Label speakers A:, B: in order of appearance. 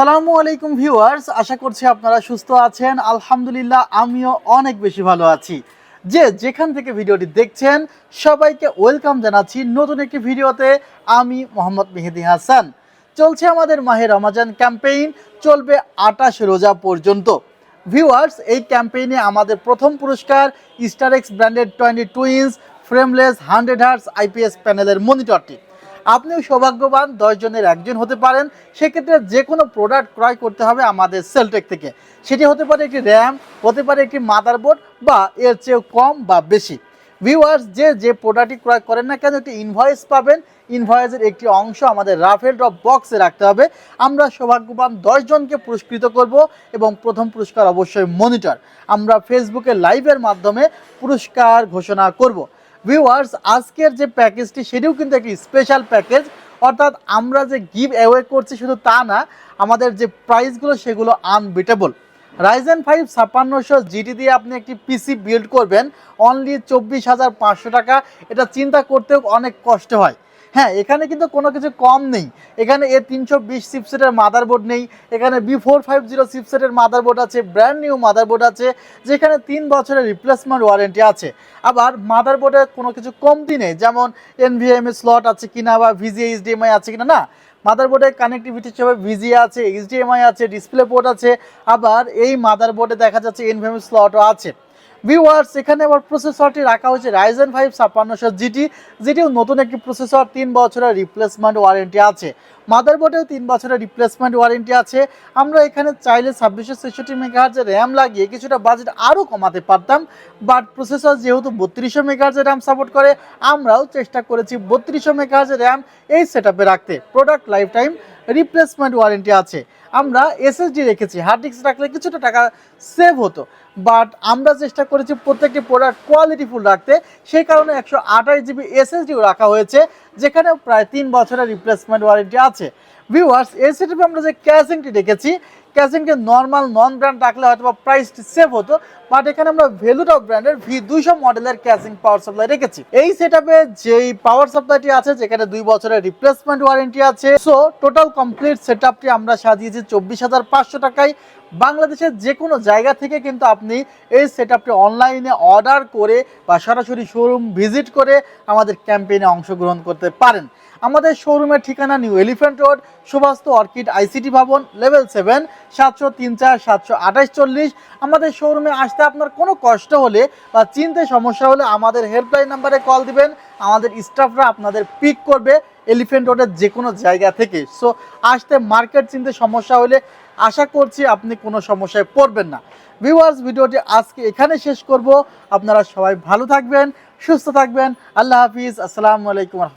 A: আসসালামু আলাইকুম ভিউয়ার্স, আশা করছি আপনারা সুস্থ আছেন। আলহামদুলিল্লাহ, আমিও অনেক বেশি ভালো আছি। যে যেখান থেকে ভিডিওটি দেখছেন, সবাইকে ওয়েলকাম জানাচ্ছি নতুন একটি ভিডিওতে। আমি মোহাম্মদ মেহেদি হাসান। চলছে আমাদের মাহে রমাজান ক্যাম্পেইন, চলবে আটাশ রোজা পর্যন্ত। ভিউয়ার্স, এই ক্যাম্পেইনে আমাদের প্রথম পুরস্কার Starex branded twenty twins frameless hundred hertz IPS প্যানেলের মনিটরটি। আপনিও সৌভাগ্যবান, দশ জনের একজন হতে পারেন। সেক্ষেত্রে যে কোনো প্রোডাক্ট ক্রয় করতে হবে আমাদের সেলটেক থেকে। সেটি হতে পারে একটি র্যাম হতে পারে একটি মাদারবোর্ড বা এর চেয়েও কম বা বেশি। ভিউয়ার্স যে যে প্রোডাক্টটি ক্রয় করেন না কেন, একটি ইনভয়েস পাবেন। ইনভয়েসের একটি অংশ আমাদের রাফেল ড্রপ বক্সে রাখতে হবে। আমরা সৌভাগ্যবান দশ জনকে পুরস্কৃত করব এবং প্রথম পুরস্কার অবশ্যই মনিটর আমরা ফেসবুকে লাইভের মাধ্যমে পুরস্কার ঘোষণা করব। ভিউয়ার্স আজকের যে প্যাকেজটি সেটিও কিন্তু একটি স্পেশাল প্যাকেজ অর্থাৎ আমরা যে গিভ অ্যাওয়ে করছি শুধু তা না, আমাদের যে প্রাইসগুলো সেগুলো আনবিটেবল রাইজেন ফাইভ ছাপ্পান্নশো জিটি দিয়ে আপনি একটি পিসি বিল্ড করবেন। অনলি চব্বিশ হাজার পাঁচশো টাকা। এটা চিন্তা করতেও অনেক কষ্ট হয়। হ্যাঁ এখানে কিন্তু কোনো কিছু কম নেই। এখানে এ তিনশো বিশ চিপসেটের মাদারবোর্ড নেই। এখানে বি ফোর ফাইভ জিরো চিপসেটের মাদারবোর্ড আছে ব্র্যান্ড নিউ মাদারবোর্ড আছে, যেখানে তিন বছরের রিপ্লেসমেন্ট ওয়ারেন্টি আছে। আবার মাদার মাদারবোর্ডে কোনো কিছু কমতি নেই, যেমন এনভিএমএ স্লট আছে কিনা বা ভিজিএ এইচডিএমআই আছে কিনা, না। মাদারবোর্ডের কানেক্টিভিটি হিসেবে ভিজি আছে এইচডিএমআই আছে ডিসপ্লে পোর্ট আছে। আবার এই মাদারবোর্ডে দেখা যাচ্ছে এনভিএমএ স্লটও আছে। ভিউয়ার্স এখানে আবার প্রসেসরটি রাখা হয়েছে রাইজেন ফাইভ ছাপ্পান্নশো জিটি যেটিও নতুন একটি প্রসেসর তিন বছরের রিপ্লেসমেন্ট ওয়ারেন্টি আছে। মাদারবোর্ডেও তিন বছরের রিপ্লেসমেন্ট ওয়ারেন্টি আছে। আমরা এখানে চাইলে ছাব্বিশশো ছেষট্টি মেগাহার্জের র্যাম লাগিয়ে কিছুটা বাজেট আরও কমাতে পারতাম বাট প্রসেসর যেহেতু বত্রিশশো মেগাহার্জের র্যাম সাপোর্ট করে, আমরাও চেষ্টা করেছি বত্রিশশো মেগাহার্জের র্যাম এই সেট রাখতে। Product lifetime replacement warranty আছে। আমরা এসএসডি রেখেছি হার্ড ডিস্ক রাখলে কিছুটা টাকা সেভ হতো। বাট আমরা চেষ্টা করেছি প্রত্যেকটি প্রোডাক্ট কোয়ালিটিফুল রাখতে, সেই কারণে একশো আঠাশ জিবি এসএসডিও রাখা হয়েছে যেখানে প্রায় তিন বছরের রিপ্লেসমেন্ট ওয়ারেন্টি আছে। ভিউয়ার্স এই সেটআপে আমরা যে ক্যাশিংটি রেখেছি ক্যাসিংকে নর্মাল নন ব্র্যান্ড রাখলে হয়তো বা প্রাইসটি সেভ হতো বাট এখানে আমরা ভ্যালুটপ ব্র্যান্ডের ভি দুইশো মডেলের ক্যাসিং পাওয়ার সাপ্লাই রেখেছি। এই সেটআপে যেই পাওয়ার সাপ্লাইটি আছে, যেখানে দুই বছরের রিপ্লেসমেন্ট ওয়ারেন্টি আছে সো টোটাল কমপ্লিট সেটআপটি আমরা সাজিয়েছি চব্বিশ হাজার পাঁচশো টাকায়। বাংলাদেশের যে কোনো জায়গা থেকে কিন্তু আপনি এই সেটআপটি অনলাইনে অর্ডার করে বা সরাসরি শোরুম ভিজিট করে আমাদের ক্যাম্পেইনে অংশগ্রহণ করতে পারেন। আমাদের শোরুমের ঠিকানা new elephant road Suvastu orchid ICT ভবন লেভেল সেভেন সাতশো তিন চার, সাতশো আঠাশ চল্লিশ। আমাদের শোরুমে আসতে আপনার কোনো কষ্ট হলে বা চিনতে সমস্যা হলে আমাদের হেল্পলাইন নাম্বারে কল দিবেন। আমাদের স্টাফরা আপনাদের পিক করবে এলিফ্যান্ট রোডের যে কোনো জায়গা থেকে। সো আসতে মার্কেট চিনতে সমস্যা হলে আশা করছি আপনি কোনো সমস্যায় পড়বেন না। ভিউয়ার্স ভিডিওটি আজকে এখানে শেষ করব। আপনারা সবাই ভালো থাকবেন, সুস্থ থাকবেন। আল্লাহ হাফিজ। আসসালামু আলাইকুম